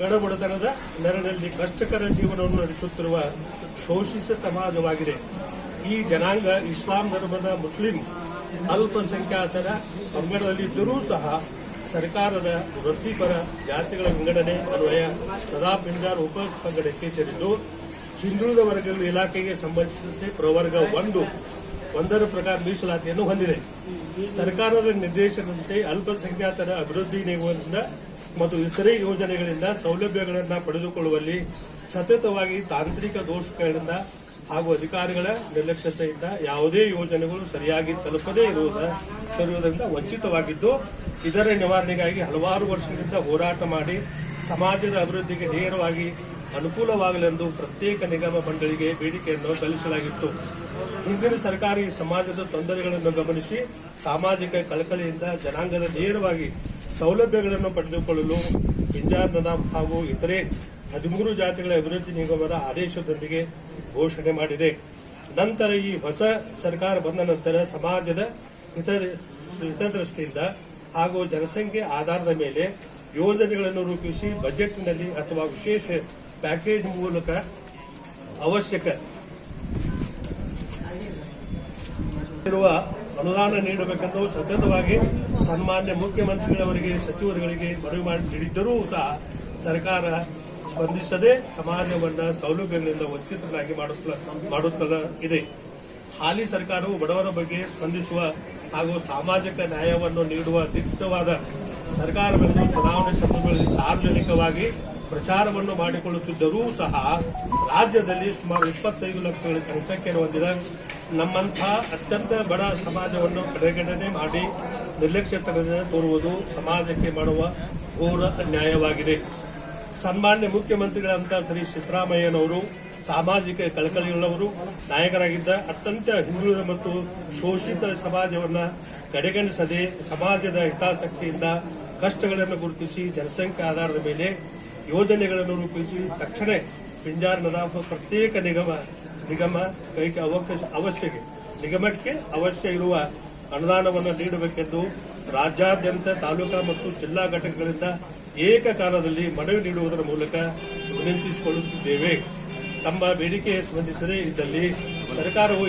ಗಡಬಡತನದ ನೆರಳಲ್ಲಿ ಕಷ್ಟಕರ ಜೀವನವನ್ನು ನಡೆಸುತ್ತಿರುವ ಶೋಷಿತ ಸಮಾಜವಾಗಿದೆ. ಈ ಜನಾಂಗ ಇಸ್ಲಾಂ ಧರ್ಮದ ಮುಸ್ಲಿಂ, ಅಲ್ಪಸಂಖ್ಯಾತರ ಪಂಗಡದಲ್ಲಿದ್ದರೂ ಸಹ ಸರ್ಕಾರದ ವೃತ್ತಿಪರ ಜಾತಿಗಳ ವಿಂಗಡಣೆ ಅನ್ವಯ ಸದಾ ಪಿಂಜಾರ್ ಉಪ ಪಂಗಡಕ್ಕೆ ಸೇರಿದ್ದು, ಹಿಂದುಳಿದ ವರ್ಗಗಳ ಇಲಾಖೆಗೆ ಸಂಬಂಧಿಸಿದಂತೆ ಪ್ರವರ್ಗ ಒಂದು, ಒಂದರ ಪ್ರಕಾರ ಮೀಸಲಾತಿಯನ್ನು ಹೊಂದಿದೆ. ಸರ್ಕಾರದ ನಿರ್ದೇಶನದಂತೆ ಅಲ್ಪಸಂಖ್ಯಾತರ ಅಭಿವೃದ್ಧಿ ನಿಗಮದಿಂದ ಮತ್ತು ಇತರೆ ಯೋಜನೆಗಳಿಂದ ಸೌಲಭ್ಯಗಳನ್ನು ಪಡೆದುಕೊಳ್ಳುವಲ್ಲಿ ಸತತವಾಗಿ ತಾಂತ್ರಿಕ ದೋಷಗಳಿಂದ ಹಾಗೂ ಅಧಿಕಾರಿಗಳ ನಿರ್ಲಕ್ಷ್ಯತೆಯಿಂದ ಯಾವುದೇ ಯೋಜನೆಗಳು ಸರಿಯಾಗಿ ತಲುಪದೇ ಇರುವುದ ಇರುವುದರಿಂದ ವಂಚಿತವಾಗಿದ್ದು, ಇದರ ನಿವಾರಣೆಗಾಗಿ ಹಲವಾರು ವರ್ಷಗಳಿಂದ ಹೋರಾಟ ಮಾಡಿ ಸಮಾಜದ ಅಭಿವೃದ್ಧಿಗೆ ನೇರವಾಗಿ ಅನುಕೂಲವಾಗಲೆಂದು ಪ್ರತ್ಯೇಕ ನಿಗಮ ಮಂಡಳಿಗೆ ಬೇಡಿಕೆಯನ್ನು ಸಲ್ಲಿಸಲಾಗಿತ್ತು. ಹಿಂದಿನ ಸರ್ಕಾರಿ ಸಮಾಜದ ತೊಂದರೆಗಳನ್ನು ಗಮನಿಸಿ, ಸಾಮಾಜಿಕ ಕಳಕಳಿಯಿಂದ ಜನಾಂಗದ ನೇರವಾಗಿ ಸೌಲಭ್ಯಗಳನ್ನು ಪಡೆದುಕೊಳ್ಳಲು ಪಿಂಜಾರ್ ನದಾಮ್ ಹಾಗೂ ಇತರೆ ಹದಿಮೂರು ಜಾತಿಗಳ ಅಭಿವೃದ್ಧಿ ನಿಗಮದ ಆದೇಶದೊಂದಿಗೆ ಘೋಷಣೆ ಮಾಡಿದೆ. ನಂತರ ಈ ಹೊಸ ಸರ್ಕಾರ ಬಂದ ನಂತರ ಸಮಾಜದ ಹಿತ ಹಿತದೃಷ್ಟಿಯಿಂದ ಹಾಗೂ ಜನಸಂಖ್ಯೆ ಆಧಾರದ ಮೇಲೆ ಯೋಜನೆಗಳನ್ನು ರೂಪಿಸಿ ಬಜೆಟ್ನಲ್ಲಿ ಅಥವಾ ವಿಶೇಷ ಪ್ಯಾಕೇಜ್ ಮೂಲಕ ಅವಶ್ಯಕ ಅನುದಾನ ನೀಡಬೇಕೆಂದು ಸತತವಾಗಿ ಸನ್ಮಾನ್ಯ ಮುಖ್ಯಮಂತ್ರಿಗಳವರಿಗೆ, ಸಚಿವರುಗಳಿಗೆ ಮನವಿ ಮಾಡಿ ನೀಡಿದ್ದರೂ ಸಹ ಸರ್ಕಾರ ಸ್ಪಂದಿಸದೆ ಸಮಾಜವನ್ನು ಸೌಲಭ್ಯಗಳಿಂದ ವಂಚಿತರಾಗಿ ಮಾಡುತ್ತ ಮಾಡುತ್ತಲೇ ಇದೆ. ಹಾಲಿ ಸರ್ಕಾರವು ಬಡವರ ಬಗ್ಗೆ ಸ್ಪಂದಿಸುವ ಹಾಗೂ ಸಾಮಾಜಿಕ ನ್ಯಾಯವನ್ನು ನೀಡುವ ದಿಟ್ಟವಾದ ಸರ್ಕಾರವೆಂದು ಚುನಾವಣೆ ಸಂದರ್ಭದಲ್ಲಿ ಸಾರ್ವಜನಿಕವಾಗಿ ಪ್ರಚಾರವನ್ನು ಮಾಡಿಕೊಳ್ಳುತ್ತಿದ್ದರೂ ಸಹ ರಾಜ್ಯದಲ್ಲಿ ಸುಮಾರು ಇಪ್ಪತ್ತೈದು ಲಕ್ಷಗಳ ಜನಸಂಖ್ಯೆಯನ್ನು ಹೊಂದಿದ. ನಮ್ಮಂತಹ ಅತ್ಯಂತ ಬಡ ಸಮಾಜವನ್ನು ಕಡೆಗಣನೆ ಮಾಡಿ ನಿರ್ಲಕ್ಷ್ಯತನದಿಂದ ತೋರುವುದು ಸಮಾಜಕ್ಕೆ ಮಾಡುವ ಘೋರ ಅನ್ಯಾಯವಾಗಿದೆ. ಸನ್ಮಾನ್ಯ ಮುಖ್ಯಮಂತ್ರಿಗಳಂತ ಶ್ರೀ ಸಿದ್ದರಾಮಯ್ಯನವರು, ಸಾಮಾಜಿಕ ಕಳಕಳಿಯುಳ್ಳವರು, ನಾಯಕರಾಗಿದ್ದ ಅತ್ಯಂತ ಹಿಂದುಳಿದ ಮತ್ತು ಶೋಷಿತ ಸಮಾಜವನ್ನು ಕಡೆಗಣಿಸದೆ ಸಮಾಜದ ಹಿತಾಸಕ್ತಿಯಿಂದ ಕಷ್ಟಗಳನ್ನು ಗುರುತಿಸಿ ಜನಸಂಖ್ಯೆ ಆಧಾರದ ಮೇಲೆ ಯೋಜನೆಗಳನ್ನು ರೂಪಿಸಿ ತಕ್ಷಣ ಪಿಂಜಾರ್ ನದಾಫ್ ಪ್ರತ್ಯೇಕ ನಿಗಮ ನಿಗಮ ಕೈಗೆ ಅವಕಾಶ ಅವಶ್ಯ ನಿಗಮಕ್ಕೆ ಅವಶ್ಯ ಇರುವ ಅನುದಾನವನ್ನು ನೀಡಬೇಕೆಂದು ರಾಜ್ಯಾದ್ಯಂತ ತಾಲೂಕಾ ಮತ್ತು ಜಿಲ್ಲಾ ಘಟಕಗಳಿಂದ ಏಕಕಾಲದಲ್ಲಿ ಮನವಿ ನೀಡುವುದರ ಮೂಲಕ ವಿನಂತಿಸಿಕೊಳ್ಳುತ್ತಿದ್ದೇವೆ. ತಮ್ಮ ಬೇಡಿಕೆ ಸ್ಪಂದಿಸದೇ ಇದ್ದಲ್ಲಿ ಸರ್ಕಾರವು